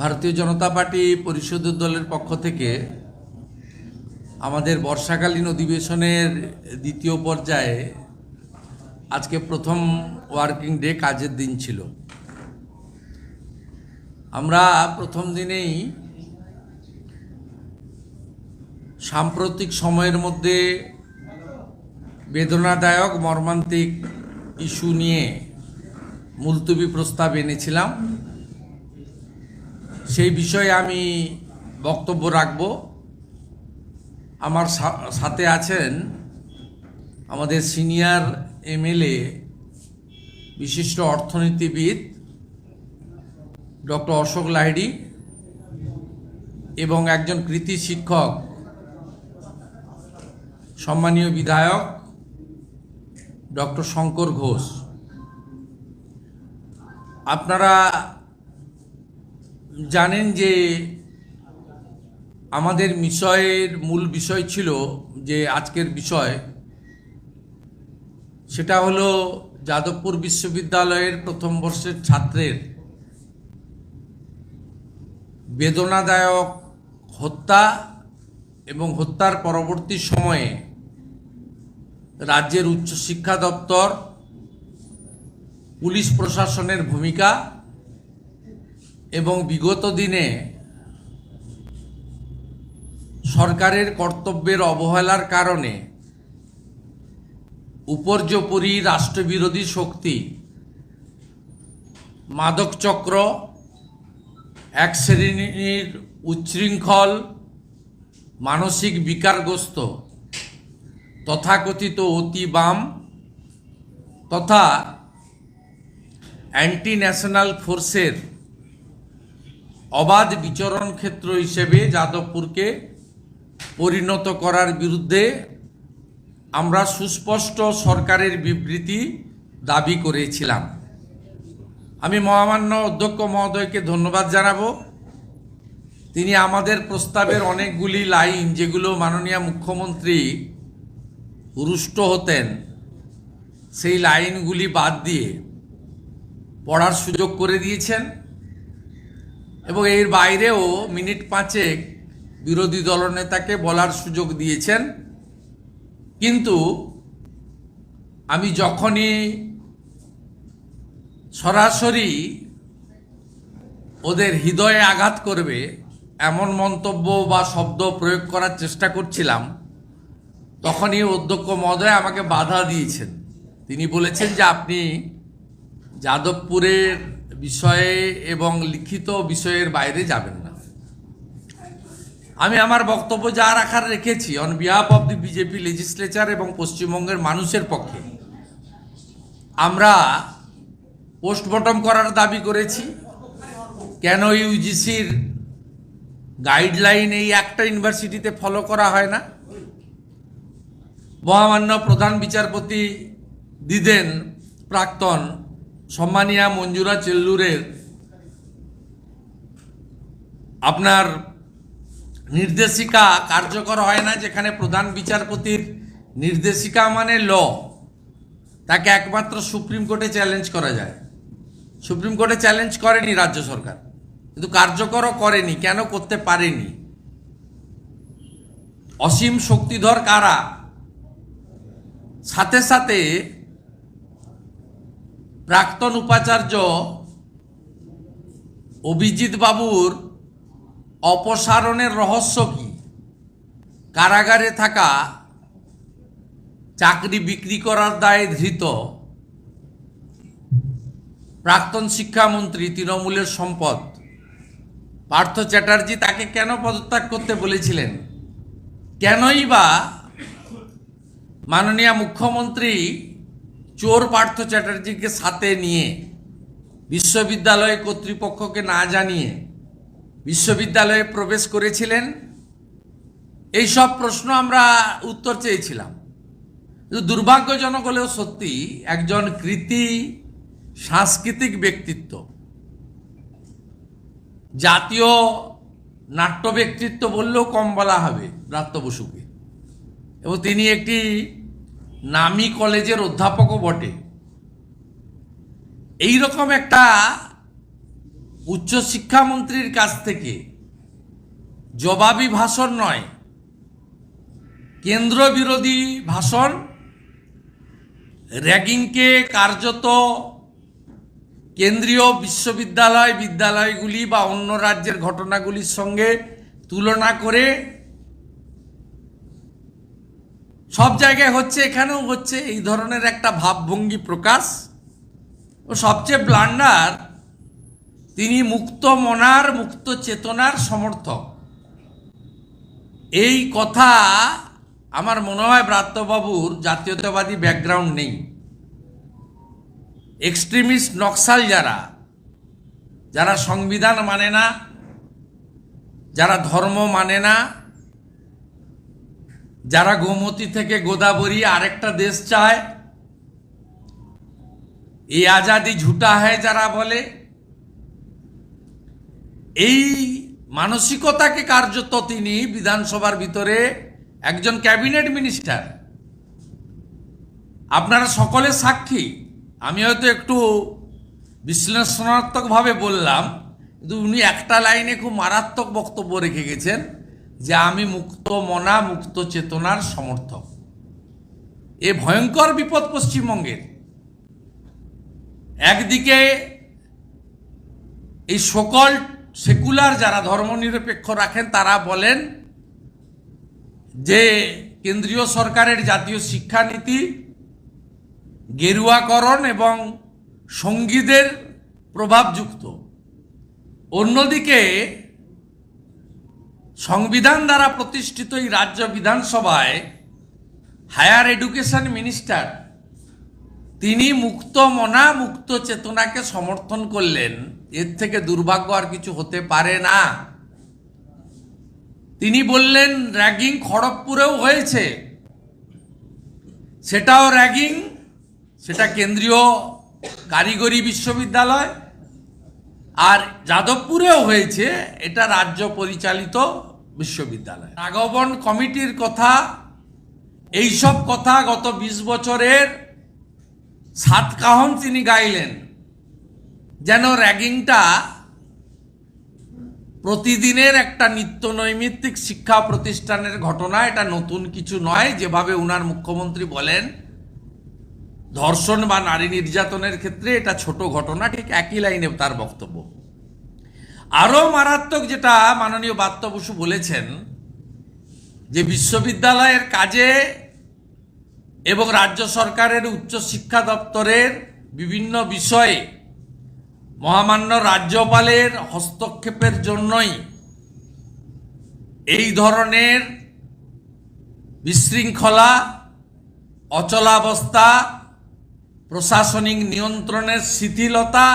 ভারতীয় জনতা পার্টি পরিষদের দলের পক্ষ থেকে আমাদের বর্ষাকালীন অধিবেশনের দ্বিতীয় পর্যায়ে আজকে প্রথম ওয়ার্কিং ডে কাজের দিন ছিল। আমরা প্রথম দিনেই সাম্প্রতিক সময়ের মধ্যে বেদনাদায়ক মর্মান্তিক ইস্যু নিয়ে মুলতবি প্রস্তাব এনেছিলাম। সেই বিষয়ে আমি বক্তব্য রাখব। আমার সাথে আছেন আমাদের সিনিয়র এমএলএ, বিশিষ্ট অর্থনীতিবিদ ডক্টর অশোক লাহিড়ি এবং একজন কৃতি শিক্ষক, সম্মানীয় বিধায়ক ডক্টর শঙ্কর ঘোষ। আপনারা জানেন যে আমাদের বিষয়ের মূল বিষয় ছিল যে আজকের বিষয়, সেটা হলো যাদবপুর বিশ্ববিদ্যালয়ের প্রথম বর্ষের ছাত্রের বেদনাদায়ক হত্যা এবং হত্যার পরবর্তী সময়ে রাজ্যের উচ্চশিক্ষা দপ্তর, পুলিশ প্রশাসনের ভূমিকা এবং বিগত দিনে সরকারের কর্তব্যের অবহেলার কারণে উপর্যপরি রাষ্ট্রবিরোধী শক্তি মাদক চক্র, এক শ্রেণির উচ্ছৃঙ্খল, মানসিক বিকারগ্রস্ত, তথাকথিত অতি বাম তথা অ্যান্টি ন্যাশনাল ফোর্সের অবাধ বিচরণ ক্ষেত্র হিসেবে যাদবপুরকে পরিণত করার বিরুদ্ধে আমরা সুস্পষ্ট সরকারের বিবৃতি দাবি করেছিলাম। আমি মহামান্য অধ্যক্ষ মহোদয়কে ধন্যবাদ জানাব। তিনি আমাদের প্রস্তাবের অনেকগুলি লাইন যেগুলো মাননীয় মুখ্যমন্ত্রী রুষ্ট হতেন, সেই লাইনগুলি বাদ দিয়ে পড়ার সুযোগ করে দিয়েছেন। এবং এর বাইরেও মিনিট পাঁচেক বিরোধী দলনেতাকে বলার সুযোগ দিয়েছেন। কিন্তু আমি যখনই সরাসরি ওদের হৃদয়ে আঘাত করবে, এমন মন্তব্য বা শব্দ প্রয়োগ করার চেষ্টা করছিলাম, তখনই অধ্যক্ষ মহোদয় আমাকে বাধা দিয়েছেন। তিনি বলেছেন যে আপনি যাদবপুরের বিষয়ে এবং লিখিত বিষয়ের বাইরে যাবেন না। আমি আমার বক্তব্য যা রাখার রেখেছি on behalf of the BJP legislature এবং পশ্চিমবঙ্গের মানুষের পক্ষে, আমরা পোস্টমর্টম করার দাবি করেছি। কেন ইউজিসির গাইডলাইন এই একটা ইউনিভার্সিটিতে ফলো করা হয় না? মহামান্য প্রধান বিচারপতি দিদেন প্রাক্তন সম্মানিয়া মঞ্জুরা চেল্লুরের আপনার নির্দেশিকা কার্যকর হয় না যেখানে প্রধান বিচারপতির নির্দেশিকা মানে ল, তাকে একমাত্র সুপ্রিম কোর্টে চ্যালেঞ্জ করা যায়। সুপ্রিম কোর্টে চ্যালেঞ্জ করেনি রাজ্য সরকার, কিন্তু কার্যকরও করেনি, কেন করতে পারেনি? অসীম শক্তিধর কারা? সাথে সাথে প্রাক্তন উপাচার্য অভিজিৎ বাবুর অপসারণের রহস্য কি? কারাগারে থাকা চাকরি বিক্রি করার দায়ে ধৃত প্রাক্তন শিক্ষামন্ত্রী তৃণমূলের সম্পদ। পার্থ চ্যাটার্জি তাকে কেন পদত্যাগ করতে বলেছিলেন? কেনই বা মাননীয় মুখ্যমন্ত্রী চোর পার্থ চ্যাটার্জিকে সাথে নিয়ে বিশ্ববিদ্যালয় কর্তৃপক্ষকে না জানিয়ে বিশ্ববিদ্যালয়ে প্রবেশ করেছিলেন? এই সব প্রশ্ন আমরা উত্তর চেয়েছিলাম। কিন্তু দুর্ভাগ্যজনক হলেও সত্যি একজন কৃতি সাংস্কৃতিক ব্যক্তিত্ব, জাতীয় নাট্য ব্যক্তিত্ব বললেও কম বলা হবে ব্রাত্য বসুকে। এবং তিনি একটি নামী কলেজের অধ্যাপকও বটে। এই রকম একটা উচ্চশিক্ষামন্ত্রীর কাছ থেকে জবাবি ভাষণ নয় কেন্দ্র বিরোধী ভাষণ, র্যাগিংকে কার্যত কেন্দ্রীয় বিশ্ববিদ্যালয়, বিদ্যালয়গুলি বা অন্য রাজ্যের ঘটনাগুলির সঙ্গে তুলনা করে সব জায়গায় হচ্ছে, এখানেও হচ্ছে, এই ধরনের একটা ভাবভঙ্গি প্রকাশ। ও সবচেয়ে ব্লান্ডার, তিনি মুক্ত মনার, মুক্ত চেতনার সমর্থক। এই কথা আমার মনে হয় ব্রাত্যবাবুর জাতীয়তাবাদী ব্যাকগ্রাউন্ড নেই। এক্সট্রিমিস্ট নকশাল যারা যারা সংবিধান মানে না, যারা ধর্ম মানে না যারা গোমতী থেকে গোদাবরী আরেকটা দেশ চায় এই আজাদি ঝুটা হয় যারা বলে, এই মানসিকতাকে কার্যত তিনি বিধানসভার ভিতরে একজন ক্যাবিনেট মিনিস্টার। আপনারা সকলে সাক্ষী। আমি হয়তো একটু বিশ্লেষণাত্মকভাবে বললাম, কিন্তু উনি একটা লাইনে খুব মারাত্মক বক্তব্য রেখে গেছেন। যে আমি মুক্ত মনা, মুক্ত চেতনার সমর্থক। এ ভয়ঙ্কর বিপদ পশ্চিমবঙ্গের। একদিকে এই সকল সেকুলার যারা ধর্মনিরপেক্ষ রাখেন, তারা বলেন যে কেন্দ্রীয় সরকারের জাতীয় শিক্ষানীতি, গেরুয়াকরণ এবং সঙ্গীদের প্রভাবযুক্ত। অন্যদিকে সংবিধান দ্বারা প্রতিষ্ঠিত এই রাজ্য বিধানসভায় হায়ার এডুকেশন মিনিস্টার, তিনি মুক্ত মনা, মুক্ত চেতনাকে সমর্থন করলেন। এর থেকে দুর্ভাগ্য আর কিছু হতে পারে না। তিনি বললেন র্যাগিং খড়গপুরেও হয়েছে। সেটাও র্যাগিং সেটা কেন্দ্রীয় কারিগরি বিশ্ববিদ্যালয় আর যাদবপুরেও হয়েছে, এটা রাজ্য পরিচালিত বিশ্ববিদ্যালয়। রাঘবন কমিটির কথা, এইসব কথা গত বিশ বছরের সাতকাহন তিনি গাইলেন, যেন র্যাগিংটা প্রতিদিনের একটা নিত্য নৈমিত্তিক শিক্ষা প্রতিষ্ঠানের ঘটনা, এটা নতুন কিছু নয়, যেভাবে উনার মুখ্যমন্ত্রী বলেন ধর্ষণ বা নারী নির্যাতনের ক্ষেত্রে এটা ছোট ঘটনা, ঠিক একই লাইনে তার বক্তব্য। আরও মারাত্মক যেটা মাননীয় বাত্য বসু বলেছেন, যে বিশ্ববিদ্যালয়ের কাজে এবং রাজ্য সরকারের উচ্চশিক্ষা দপ্তরের বিভিন্ন বিষয়ে মহামান্য রাজ্যপালের হস্তক্ষেপের জন্যই এই ধরনের বিশৃঙ্খলা, অচলাবস্থা প্রশাসনিক নিয়ন্ত্রণের শিথিলতা,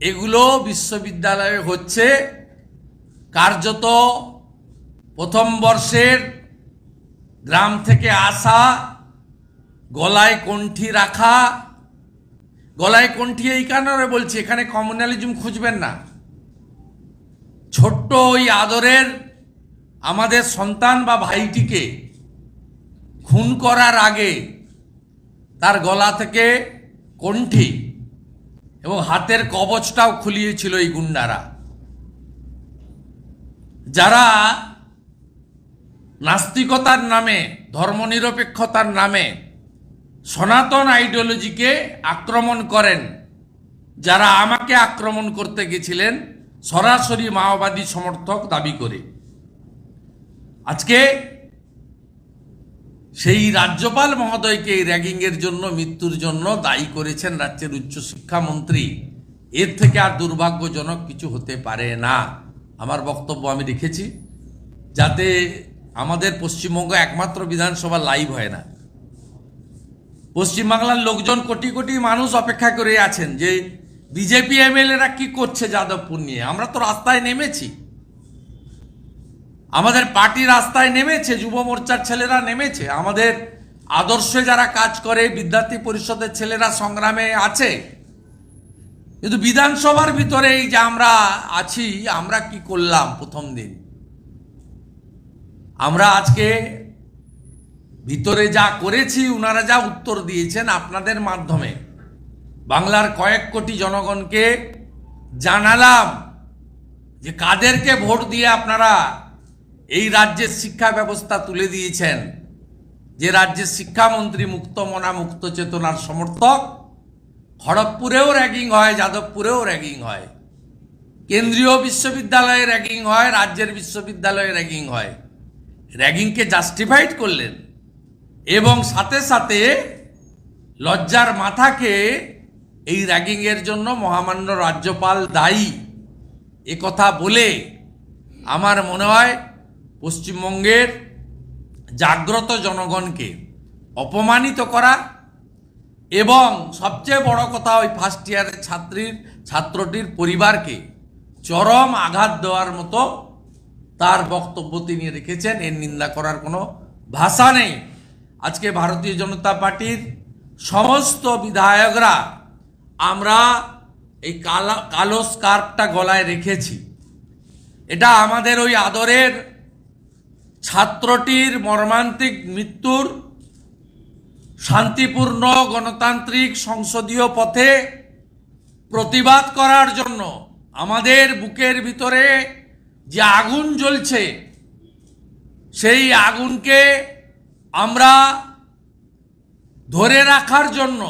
এগুলো বিশ্ববিদ্যালয়ে হচ্ছে কার্যত প্রথম বর্ষের গ্রাম থেকে আসা, গলায় কণ্ঠি রাখা। গলায় কণ্ঠি এই কারণে বলছি, এখানে কমিউনালিজম খুঁজবেন না। ছোট্ট ওই আদরের আমাদের সন্তান বা ভাইটিকে খুন করার আগে তার গলা থেকে কণ্ঠি এবং হাতের কবচটাও খুলিয়েছিল এই গুন্ডারা। যারা নাস্তিকতার নামে, ধর্মনিরপেক্ষতার নামে সনাতন আইডিওলজিকে আক্রমণ করেন, যারা আমাকে আক্রমণ করতে গেছিলেন, সরাসরি মাওবাদী সমর্থক দাবি করে। আজকে সেই রাজ্যপাল মহোদয়কে এই র্যাগিংয়ের জন্য, মৃত্যুর জন্য দায়ী করেছেন রাজ্যের উচ্চশিক্ষামন্ত্রী এর থেকে আর দুর্ভাগ্যজনক কিছু হতে পারে না। আমার বক্তব্য আমি রেখেছি। যাতে আমাদের পশ্চিমবঙ্গ একমাত্র বিধানসভা লাইভ হয় না। পশ্চিমবাংলার লোকজন কোটি কোটি মানুষ অপেক্ষা করে আছেন যে, বিজেপি এমএলএরা কি করছে যাদবপুর নিয়ে? আমরা তো রাস্তায় নেমেছি। আমাদের পার্টি রাস্তায় নেমেছে, যুব মোর্চার ছেলেরা নেমেছে। আমাদের আদর্শে যারা কাজ করে, বিদ্যার্থী পরিষদের ছেলেরা সংগ্রামে আছে। কিন্তু বিধানসভার ভিতরে এই যে আমরা আছি, আমরা কি করলাম প্রথম দিন? আমরা আজকে ভিতরে যা করেছি ওনারা যা উত্তর দিয়েছেন আপনাদের মাধ্যমে। বাংলার কয়েক কোটি জনগণকে জানালাম যে কাদেরকে ভোট দিয়ে আপনারা এই রাজ্যের শিক্ষা ব্যবস্থা তুলে দিয়েছেন। যে রাজ্যের শিক্ষামন্ত্রী মুক্তমনা মুক্ত চেতনার সমর্থক, খড়গপুরেও র্যাগিং হয়, যাদবপুরেও র্যাগিং হয়। কেন্দ্রীয় বিশ্ববিদ্যালয়ে র্যাগিং হয়, রাজ্যের বিশ্ববিদ্যালয়ে র্যাগিং হয়। র্যাগিংকে জাস্টিফাইড করলেন এবং সাথে সাথে লজ্জার মাথাকে এই র্যাগিংয়ের জন্য মহামান্য রাজ্যপাল দায়ী। কথা বলে আমার মনে হয় পশ্চিমবঙ্গের জাগ্রত জনগণকে অপমানিত করা এবং সবচেয়ে বড় কথা ওই ফার্স্ট ইয়ারের ছাত্রীর, ছাত্রটির পরিবারকে চরম আঘাত দেওয়ার মতো তার বক্তব্য তিনি রেখেছেন। এর নিন্দা করার কোনো ভাষা নেই। আজকে ভারতীয় জনতা পার্টির সমস্ত বিধায়করা আমরা এই কালা, কালো স্কার্ফটা গলায় রেখেছি। এটা আমাদের ওই আদরের ছাত্রটির মর্মান্তিক মৃত্যুর শান্তিপূর্ণ গণতান্ত্রিক সংসদীয় পথে প্রতিবাদ করার জন্য আমাদের বুকের ভিতরে যে আগুন জ্বলছে, সেই আগুনকে আমরা ধরে রাখার জন্য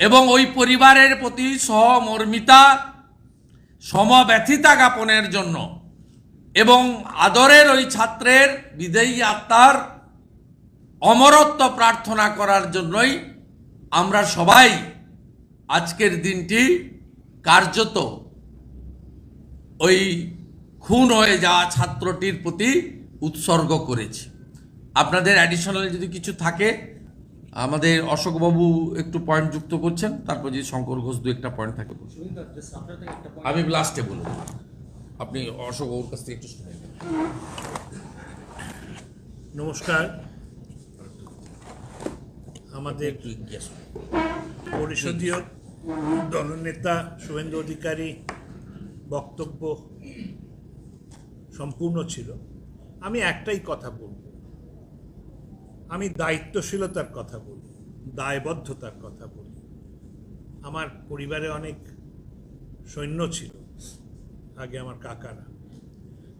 এবং ওই পরিবারের প্রতি সহমর্মিতা, সমব্যথিতা জ্ঞাপনের জন্য এবং আদরের ওই ছাত্রের বিদেয়ী আত্মার অমরত্ব প্রার্থনা করার জন্যই আমরা সবাই আজকের দিনটি কার্যত ওই খুন হয়ে যাওয়া ছাত্রটির প্রতি উৎসর্গ করেছি। আপনাদের অ্যাডিশনাল যদি কিছু থাকে আমাদের অশোকবাবু একটু পয়েন্ট যুক্ত করছেন তারপর যদি শঙ্কর ঘোষ দু একটা পয়েন্ট থাকে। আমি লাস্টে বলব। আপনি অশোকবাবুর কাছ থেকে একটু শুনে নেন। নমস্কার। আমাদের পরিষদীয় দলনেতা শুভেন্দু অধিকারী বক্তব্য সম্পূর্ণ ছিল। আমি একটাই কথা বলব। আমি দায়িত্বশীলতার কথা বলি দায়বদ্ধতার কথা বলি। আমার পরিবারে অনেক সৈন্য ছিল। আগে আমার কাকারা।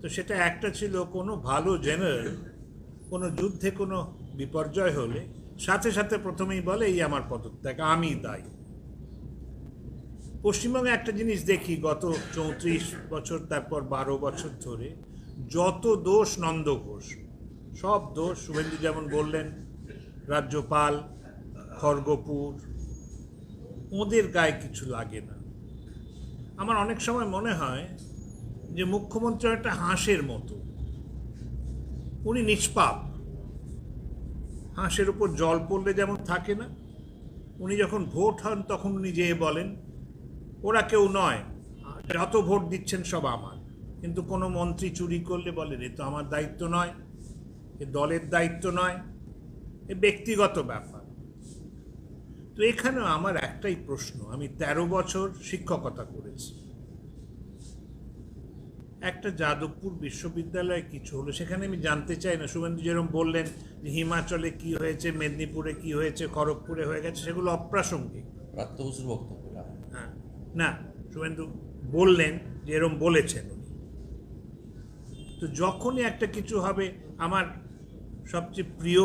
তো সেটা একটা ছিল কোনো ভালো জেনারেল, কোনো যুদ্ধে কোনো বিপর্যয় হলে, সাথে সাথে প্রথমেই বলে, এই আমার পদত্যাগ, আমি দায়ী। পশ্চিমবঙ্গে একটা জিনিস দেখি, গত চৌত্রিশ বছর, তারপর বারো বছর ধরে, যত দোষ নন্দ ঘোষ, সব দোষ শুভেন্দু যেমন বললেন, রাজ্যপাল, খড়গপুর, ওদের গায়ে কিছু লাগে না। আমার অনেক সময় মনে হয় যে মুখ্যমন্ত্রী একটা হাঁসের মতো। উনি নিষ্পাপ। হাঁসের উপর জল পড়লে যেমন থাকে না, উনি যখন ভোট হন তখন উনি যেয়ে বলেন, ওরা কেউ নয়, যত ভোট দিচ্ছেন সব আমার। কিন্তু কোনো মন্ত্রী চুরি করলে বলেন এ তো আমার দায়িত্ব নয়, এ দলের দায়িত্ব নয়, এ ব্যক্তিগত ব্যাপার। তো এখানেও আমার একটাই প্রশ্ন, আমি ১৩ বছর শিক্ষকতা করেছি। একটা যাদবপুর বিশ্ববিদ্যালয়ে কিছু হলো সেখানে আমি জানতে চাই না। শুভেন্দু যেরকম বললেন যে হিমাচলে কি হয়েছে মেদিনীপুরে কি হয়েছে খড়গপুরে হয়ে গেছে সেগুলো অপ্রাসঙ্গিক। প্রাপ্ত বসুর বক্তব্য হ্যাঁ। না শুভেন্দু বললেন যে এরম বলেছেন উনি। তো যখনই একটা কিছু হবে আমার সবচেয়ে প্রিয়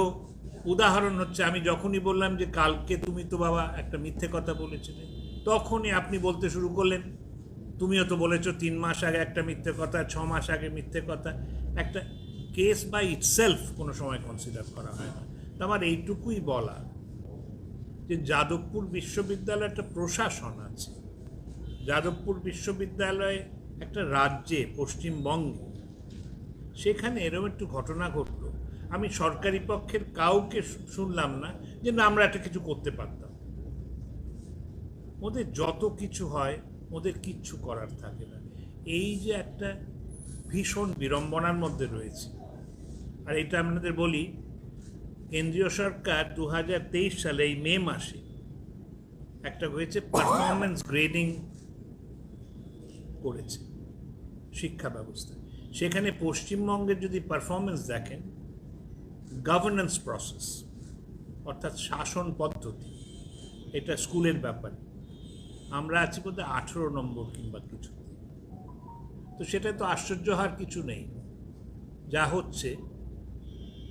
উদাহরণ হচ্ছে আমি যখনই বললাম যে কালকে তুমি তো বাবা একটা মিথ্যে কথা বলেছিলে তখনই আপনি বলতে শুরু করলেন তুমিও তো বলেছ তিন মাস আগে একটা মিথ্যে কথা, ছ মাস আগে মিথ্যে কথা। একটা কেস বাই ইটসেলফ কোনো সময় কনসিডার করা হয় না। তো আমার এইটুকুই বলা যে যাদবপুর বিশ্ববিদ্যালয়ে একটা প্রশাসন আছে। যাদবপুর বিশ্ববিদ্যালয়ে একটা রাজ্যে, পশ্চিমবঙ্গে। সেখানে এরকম একটু ঘটনা ঘটলো। আমি সরকারি পক্ষের কাউকে শুনলাম না যে না আমরা একটা কিছু করতে পারতাম। ওদের যত কিছু হয় ওদের কিচ্ছু করার থাকে না। এই যে একটা ভীষণ বিড়ম্বনার মধ্যে রয়েছে। আর এটা আপনাদের বলি, কেন্দ্রীয় সরকার দু হাজার তেইশ সালে এই মে মাসে একটা হয়েছে পারফরমেন্স গ্রেডিং করেছে শিক্ষা ব্যবস্থা। সেখানে পশ্চিমবঙ্গের যদি পারফরমেন্স দেখেন গভর্নেন্স প্রসেস অর্থাৎ শাসন পদ্ধতি, এটা স্কুলের ব্যাপার। আমরা আছি বোধহয় আঠেরো নম্বর কিংবা কিছু। তো সেটা তো আশ্চর্য হওয়ার কিছু নেই। যা হচ্ছে,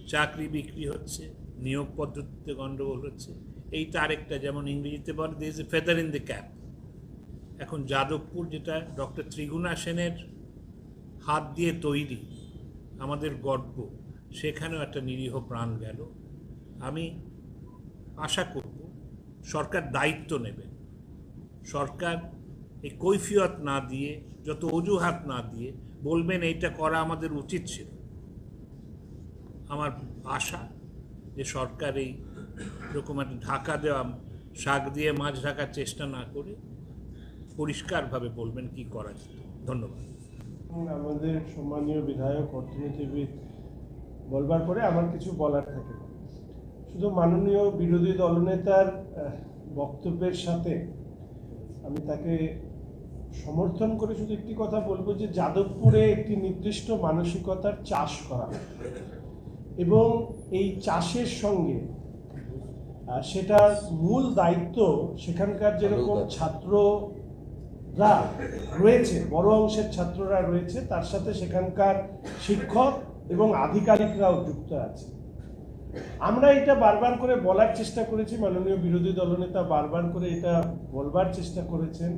চাকরি বিক্রি হচ্ছে, নিয়োগ পদ্ধতিতে গণ্ডগোল হচ্ছে। এইটা আরেকটা, যেমন ইংরেজিতে বলে দিয়েছে ফেদার ইন দ্য ক্যাপ এখন যাদবপুর, যেটা ডক্টর ত্রিগুণা সেনের হাত দিয়ে তৈরি আমাদের গর্ব, সেখানেও একটা নিরীহ প্রাণ গেল। আমি আশা করব, সরকার দায়িত্ব নেবে। সরকার এই কৈফিয়ত না দিয়ে, যত অজুহাত না দিয়ে বলবেন এইটা করা আমাদের উচিত ছিল। আমার আশা যে সরকার এই এরকম একটা ঢাকা দেওয়া শাক দিয়ে মাছ ঢাকার চেষ্টা না করে পরিষ্কারভাবে বলবেন কি করা যেত ধন্যবাদ। আমাদের সম্মানীয় বিধায়ক, অর্থনীতিবিদ বলবার পরে আমার কিছু বলার থাকে। শুধু মাননীয় বিরোধী দলনেতার বক্তব্যের সাথে আমি তাকে সমর্থন করে শুধু একটি কথা বলব যে যাদবপুরে একটি নির্দিষ্ট মানসিকতার চাষ করা এবং এই চাষের সঙ্গে সেটার মূল দায়িত্ব সেখানকার যেরকম ছাত্ররা রয়েছে বড় অংশের ছাত্ররা রয়েছে তার সাথে সেখানকার শিক্ষক এবং আধিকারিকরাও যুক্ত আছে। আমরা এটা বারবার করে বলার চেষ্টা করেছি, মাননীয় বিরোধী দলনেতা বারবার করে এটা বলবার চেষ্টা করেছেন।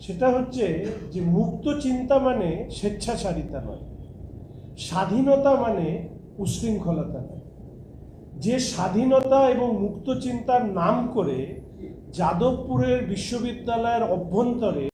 সেটা হচ্ছে যে মুক্ত চিন্তা মানে স্বেচ্ছাচারিতা নয়, স্বাধীনতা মানে উশৃঙ্খলতা নয়। যে স্বাধীনতা এবং মুক্ত চিন্তার নাম করে যাদবপুরের বিশ্ববিদ্যালয়ের অভ্যন্তরে